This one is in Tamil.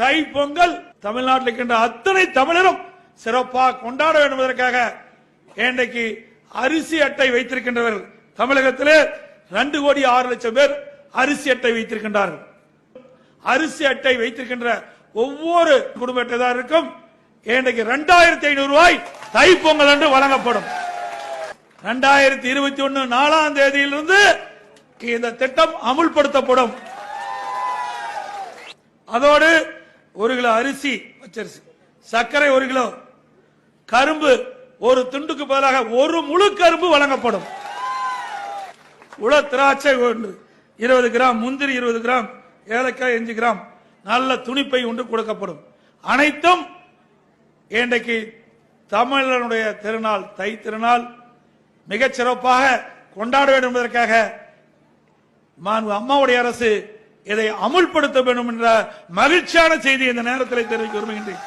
தை பொங்கல் தமிழ்நாட்டில் இருக்கின்ற அத்தனை தமிழரும் சிறப்பாக கொண்டாட வேண்டும் என்பதற்காக இன்றைக்கு அரிசி அட்டை வைத்திருக்கின்றவர்கள். தமிழகத்திலே ரெண்டு கோடி ஆறு லட்சம் பேர் அரிசி அட்டை வைத்திருக்கின்றார்கள். அரிசி அட்டை வைத்திருக்கின்ற ஒவ்வொரு குடும்ப அட்டைதாருக்கும் இன்றைக்கு ரெண்டாயிரத்தி ஐநூறு ரூபாய் தைப்பொங்கல் என்று வழங்கப்படும். ரெண்டாயிரத்தி இருபத்தி ஒன்னு நாலாம் தேதியிலிருந்து இந்த திட்டம் அமுல்படுத்தப்படும். அதோடு ஒரு கிலோ அரிசி பச்சரிசி. சர்க்கரை ஒரு கிலோ. கரும்பு ஒரு துண்டுக்கு பதிலாக ஒரு முழு கரும்பு வழங்கப்படும். உள திராட்சை ஒன்று இருபது கிராம். முந்திரி இருபது கிராம். ஏலக்காய் அஞ்சு கிராம். நல்ல துணிப்பை ஒன்று கொடுக்கப்படும். அனைத்தும் இன்றைக்கு தமிழனுடைய திருநாள் தை திருநாள் மிகச் சிறப்பாக கொண்டாட வேண்டும் என்பதற்காக அம்மாவுடைய அரசு இதை அமுல்படுத்த வேண்டும் என்ற மகிழ்ச்சியான செய்தி இந்த நேரத்தில் தெரிவிக்க விரும்புகின்றேன்.